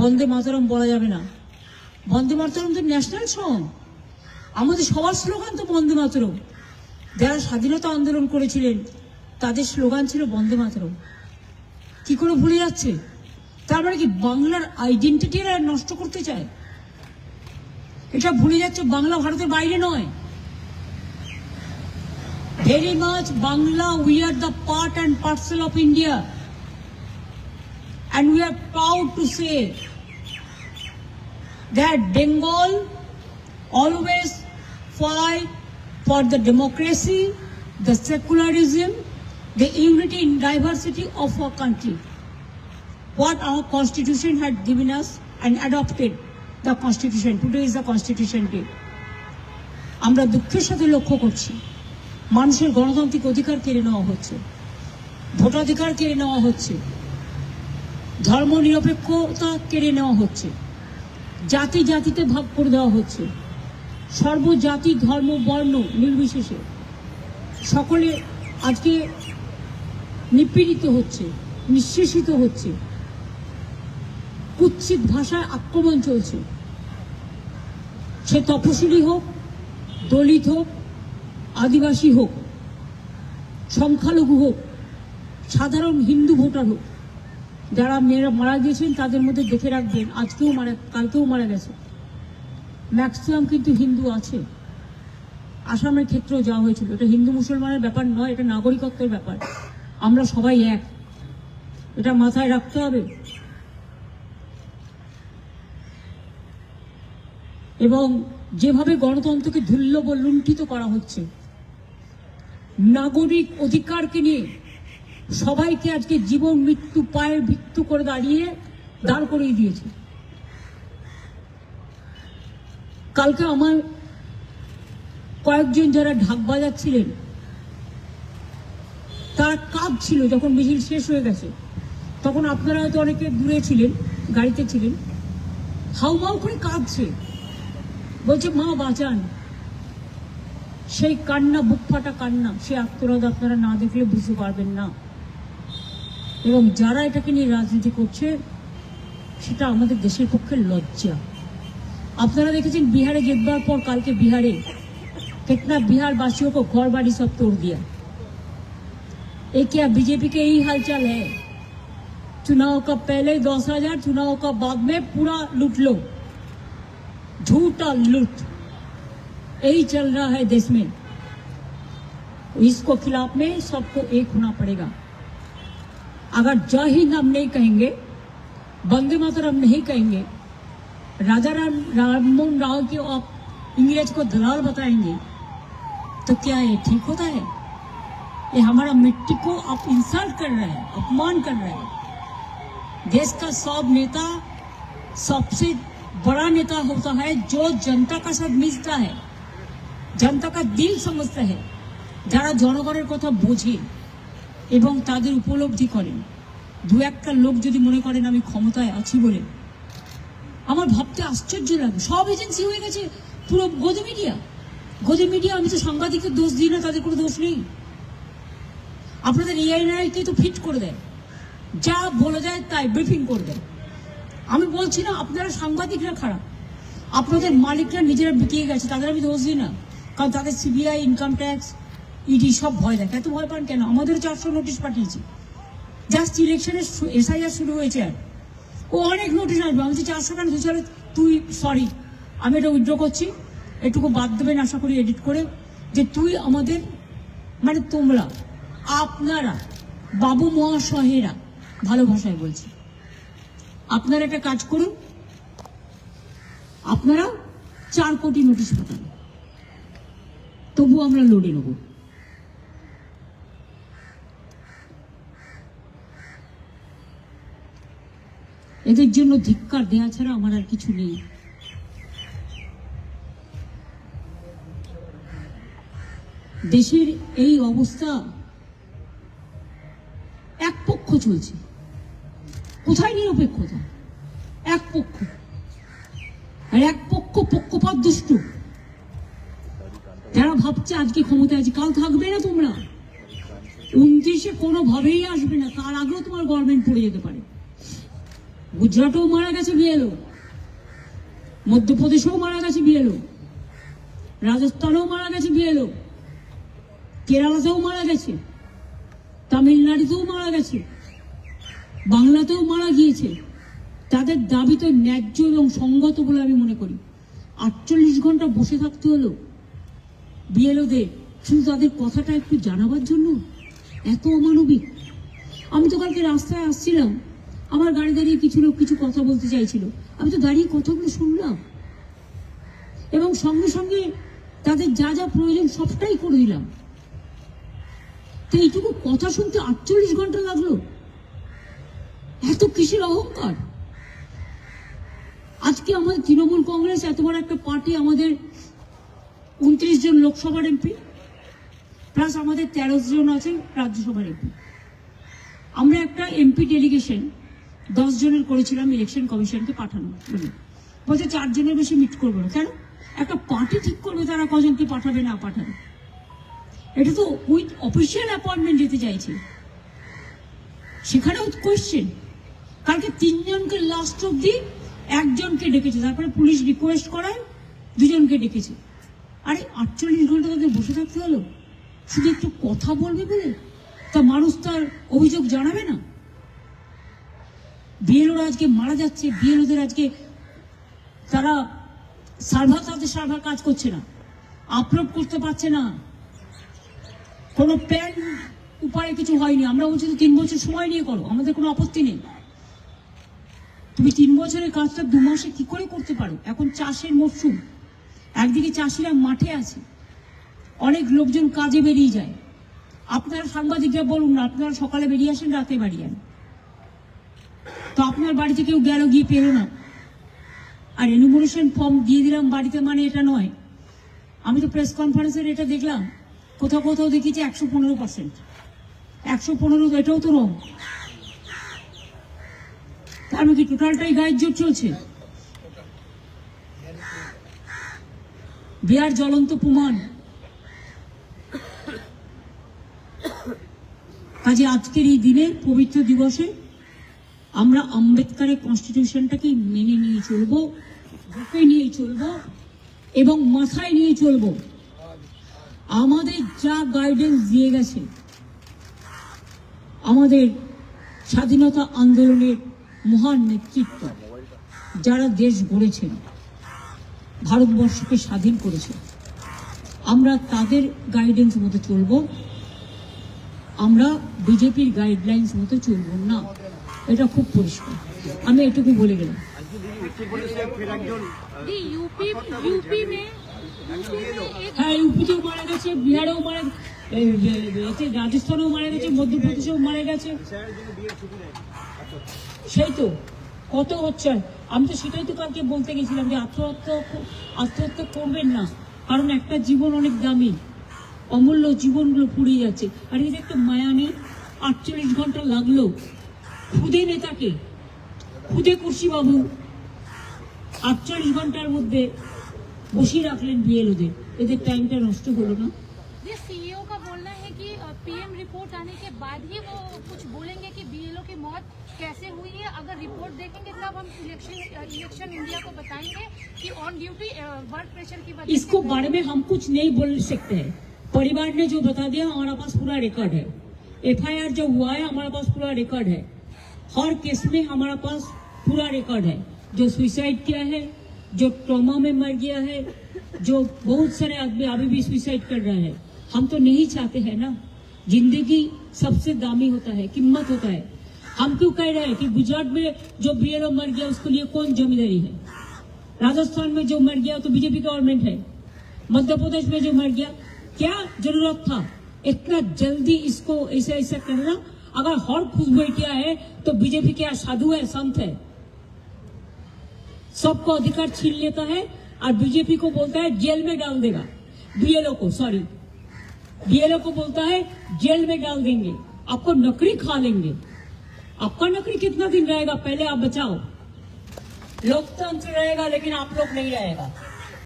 বন্দে মাতরম বলা যাবে না। বন্দে মাতরম তো ন্যাশনাল সং আমাদের সবার স্লোগান তো বন্দে মাতরম। যারা স্বাধীনতা আন্দোলন করেছিলেন, তাদের স্লোগান ছিল বন্দে মাতরম। কি করে ভুলে যাচ্ছে? তার মানে কি বাংলার আইডেন্টিটি নষ্ট করতে চায়? এটা ভুলে যাচ্ছে বাংলা ভারতের বাইরে নয়। Very much Bangla we are the part and parcel of India and we are proud to say that Bengal always fight for the democracy, the secularism, the unity in diversity of our country. What our constitution had given us and adopted the constitution. Today is the constitution day. আমরা দুঃখের সাথে লক্ষ্য করছি মানুষের গণতান্ত্রিক অধিকার কেড়ে নেওয়া হচ্ছে ভোটাধিকার কেড়ে নেওয়া হচ্ছে ধর্ম নিরপেক্ষতা কেড়ে নেওয়া হচ্ছে। জাতি জাতিতে ভাগ করে দেওয়া হচ্ছে। সর্বজাতি, ধর্ম, বর্ণ নির্বিশেষে সকলে আজকে নিপীড়িত হচ্ছে, নিঃশেষিত হচ্ছে। কুৎসিত ভাষায় আক্রমণ চলছে। সে তপশিলি হোক, দলিত হোক, আদিবাসী হোক, সংখ্যালঘু হোক, সাধারণ হিন্দু ভোটার হোক যারা মেয়েরা মারা গিয়েছেন, তাদের মধ্যে দেখে রাখবেন, আজকেও মারা, কালকেও মারা গেছে। ম্যাক্সিমাম কিন্তু হিন্দু আছে। আসামের ক্ষেত্রেও যাওয়া হয়েছিল। এটা হিন্দু মুসলমানের ব্যাপার নয়, এটা নাগরিকত্বের ব্যাপার। আমরা সবাই এক। এটা মাথায় রাখতে হবে। এবং যেভাবে গণতন্ত্রকে ধুল্য লুণ্ঠিত করা হচ্ছে, নাগরিক অধিকারকে নিয়ে সবাইকে আজকে জীবন, মৃত্যু পায়ে মৃত্যু করে দাঁড়িয়ে দাঁড় করিয়ে দিয়েছে। কালকে আমার কয়েকজন যারা ঢাক বাজাচ্ছিলেন, তারা কাঁদছিল যখন মিছিল শেষ হয়ে গেছে। তখন আপনারা হয়তো অনেকে দূরে ছিলেন, গাড়িতে ছিলেন। হাউমাউ করে কাঁদছে। বলছে, মা, বাঁচান। সেই কান্না, বুক ফাটা কান্না, সে আত্মরাদ আপনারা না দেখলে বুঝতে পারবেন না। এবং যারা এটাকে নিয়ে রাজনীতি করছে সেটা আমাদের দেশের পক্ষে লজ্জা আপনারা দেখেছেন বিহারে জিতবার পর কালকে বিহারে कितना बिहार वासियों को घर बाड़ी सब तोड़ दिया ये क्या बीजेपी के यही हालचाल है चुनाव का पहले दस हजार चुनाव का बाद में पूरा लूट लो झूठा लूट यही चल रहा है देश में इसको खिलाफ में सबको एक होना पड़ेगा अगर जय हिंद हम नहीं कहेंगे वंदे मातरम नहीं कहेंगे राजा राम राममोहन राव की आप इंग्रेज को दलाल बताएंगे तो क्या ये ठीक होता है ये हमारा मिट्टी को आप इंसल्ट कर रहे हैं अपमान कर रहे हैं देश का सब नेता सबसे बड़ा नेता होता है जो जनता का साथ मिलता है जनता का दिल समझता है যারা জনগণের কথা বোঝে এবং তাদের উপলব্ধি করেন। দু একটা লোক যদি মনে করেন আমি ক্ষমতায় আছি বলে। আমার ভাবতে আশ্চর্য লাগে। সব এজেন্সি হয়ে গেছে। পুরো গদি মিডিয়া। গদি মিডিয়া, আমি তো সাংবাদিকদের দোষ দিই না, তাদের কোনো দোষ নেই। আপনাদের এআইনারাইকে তো ফিট করে দেয়। যা বলে যায় তাই ব্রিফিং করে দেয়। আমি বলছি না, আপনারা সাংবাদিকরা খারাপ। আপনাদের মালিকরা নিজেরা বিকিয়ে গেছে, তাদের আমি দোষ দিই না। কারণ তাদের সিবিআই ইনকাম ট্যাক্স ইডি সব ভয় দেখে এত ভয় পান কেন? আমাদের চারশো নোটিশ পাঠিয়েছি। জাস্ট ইলেকশনের এসআইআর শুরু হয়েছে আর। ও অনেক নোটিশ আসবে আমি চারশো কেন দুশো তুই সরি আমি এটা উইথড্র করছি। এটুকু বাদ দেবেন আশা করি এডিট করে যে তুই আমাদের মানে তোমরা, আপনারা, বাবু মহাশয়েরা, ভালো ভাষায় বলছি। আপনারা একটা কাজ করুন। আপনারা চার কোটি নোটিশ পাঠান। তবু আমরা লড়ে নেব। এদের জন্য ধিক্কার দেয়া ছাড়া আমার আর কিছু নেই। দেশের এই অবস্থা এক পক্ষ চলছে। কোথায় নিরপেক্ষতা? এক পক্ষ। আর এক পক্ষ পক্ষপাত দুষ্ট। যারা ভাবছে আজকে ক্ষমতায় আছে, কাল থাকবে না তোমরা। উনত্রিশে কোনোভাবেই আসবে না, তার আগেও তোমার গভর্নমেন্ট পড়ে যেতে পারে। গুজরাটেও মারা গেছে বিএলও। মধ্যপ্রদেশেও মারা গেছে বিএলও। রাজস্থানেও মারা গেছে বিএলও। কেরালাতেও মারা গেছে। তামিলনাড়ুতেও মারা গেছে। বাংলাতেও মারা গিয়েছে। তাদের দাবি তো ন্যায্য এবং সঙ্গত বলে আমি মনে করি। আটচল্লিশ ঘণ্টা বসে থাকতে হলো। বিএলওদের, শুধু তাদের কথাটা একটু জানাবার জন্য? এত অমানবিক। আমি তো কালকে রাস্তায় আসছিলাম। আমার গাড়ি দাঁড়িয়ে কিছু লোক কিছু কথা বলতে চাইছিল। আমি তো দাঁড়িয়ে কথাগুলো শুনলাম। এবং সঙ্গে সঙ্গে তাদের যা যা প্রয়োজন সবটাই করে দিলাম। তো এইটুকু কথা শুনতে আটচল্লিশ ঘণ্টা লাগল। এত কিসের অহংকার? আজকে আমাদের তৃণমূল কংগ্রেস এত বড় একটা পার্টি আমাদের উনত্রিশ জন লোকসভার এমপি, প্লাস আমাদের তেরো জন আছে রাজ্যসভার এমপি। আমরা একটা এমপি ডেলিগেশন দশ জনের করেছিলাম ইলেকশন কমিশনকে পাঠানো। বলে বলছে চারজনের বেশি মিট করব না। কেন? একটা পার্টি ঠিক করবে তারা কজনকে পাঠাবে, না পাঠাবে। এটা তো উইথ অফিসিয়াল অ্যাপয়েন্টমেন্ট যেতে চাইছে। সেখানেও কোয়েশ্চেন কালকে তিনজনকে লাস্ট অব্দি একজনকে ডেকেছে। তারপরে পুলিশ রিকোয়েস্ট করায়, দুজনকে ডেকেছে। আরে আটচল্লিশ ঘণ্টা তাদের বসে থাকতে হলো। শুধু একটু কথা বলবে বলে? তা মানুষ তার অভিযোগ জানাবে না। বিএলওরা আজকে মারা যাচ্ছে, বিএলওদের আজকে তারা সার্ভার, তাদের সার্ভার কাজ করছে না। আপলোড করতে পারছে না। কোনো প্যান উপায়ে কিছু হয়নি। আমরা বলছি তো তিন বছর সময় নিয়ে করো, আমাদের কোনো আপত্তি নেই। তুমি তিন বছরের কাজটা দু মাসে কি করে করতে পারো? এখন চাষের মরশুম। একদিকে চাষিরা মাঠে আছে। অনেক লোকজন কাজে বেরিয়ে যায়। আপনারা সাংবাদিকরা বলুন না, আপনারা সকালে বেরিয়ে আসেন, রাতে বাড়ি যান তো আপনার বাড়িতে কেউ গেল গিয়ে পেল না। আর এনুমোরেশন ফর্ম দিয়ে দিলাম বাড়িতে মানে এটা নয়। আমি তো প্রেস কনফারেন্সের এটা দেখলাম, কোথাও কোথাও দেখিয়েছি একশো পনেরো পার্সেন্ট একশো পনেরো, এটাও তো রং তার মধ্যে টোটালটাই গায়ের জোর চলছে? বিহার জ্বলন্ত প্রমাণ। কাজে আজকের এই দিনে পবিত্র দিবসে আমরা আম্বেদকারের কনস্টিটিউশনটাকে মেনে নিয়ে চলবো, বুকে নিয়ে চলবো এবং মাথায় নিয়ে চলব। আমাদের যা গাইডেন্স দিয়ে গেছে, আমাদের স্বাধীনতা আন্দোলনের মহান নেতৃত্ব, যারা দেশ গড়েছেন, ভারতবর্ষকে স্বাধীন করেছে আমরা তাদের গাইডেন্স মতো চলব। আমরা বিজেপির গাইডলাইন্স মতো চলব না। এটা খুব পরিষ্কার। আমি এটুকু বলে গেলাম। হ্যাঁ ইউপিতেও মারা গেছে বিহারেও মারা গেছে রাজস্থানেও মারা গেছে মধ্যপ্রদেশেও মারা গেছে। সেই তো কত হচ্ছে? আমি তো সেটাই তো কালকে বলতে গেছিলাম যে আত্মহত্যা আত্মহত্যা করবেন না কারণ একটা জীবন অনেক দামি। অমূল্য জীবনগুলো পুড়িয়ে যাচ্ছে। আর এটা একটা মায়ানি আটচল্লিশ ঘণ্টা লাগল খুদে নেতাকে খুদে কুর্সি বাবু আটচল্লিশ ঘন্টার মধ্যে বসিয়ে রাখলেন বিএলওদের এদের টাইমটা নষ্ট হলো না ये सीईओ का बोलना है कि पीएम रिपोर्ट आने के बाद ही वो कुछ बोलेंगे कि बीएलओ की मौत कैसे हुई है अगर रिपोर्ट देखेंगे तब हम इलेक्शन इलेक्शन इंडिया को बताएंगे कि ऑन ड्यूटी वर्क प्रेशर की वजह इसको से बारे में हम कुछ नहीं बोल सकते हैं परिवार ने जो बता दिया हमारा पास पूरा रिकॉर्ड है एफआईआर जो हुआ है हमारे पास पूरा रिकॉर्ड है हर केस में हमारा पास पूरा रिकॉर्ड है। जो सुसाइड किया है, जो ट्रॉमा में मर गया है, जो बहुत सारे आदमी अभी भी सुसाइड कर रहा है, हम तो नहीं चाहते हैं ना। ज़िंदगी सबसे दामी होता है, कीमत होता है। हम क्यों कह रहे हैं कि गुजरात में जो बीएलओ मर गया, उसके लिए कौन ज़िम्मेदारी है? राजस्थान में जो मर गया तो बीजेपी गवर्नमेंट है। मध्य प्रदेश में जो मर गया, क्या ज़रूरत था? इतना जल्दी इसको ऐसा ऐसा करना अगर हर खुश बैठिया है तो बीजेपी क्या साधु है, संत है? सबको अधिकार छीन लेता है और बीजेपी को बोलता है, जेल में डाल देगा। बीएलओ को सॉरी बीएलओ को बोलता है, जेल में डाल देंगे। आपको नौकरी खा लेंगे। आपका नौकरी कितना दिन रहेगा? पहले आप बचाओ लोकतंत्र रहेगा, लेकिन आप लोग नहीं रहेगा।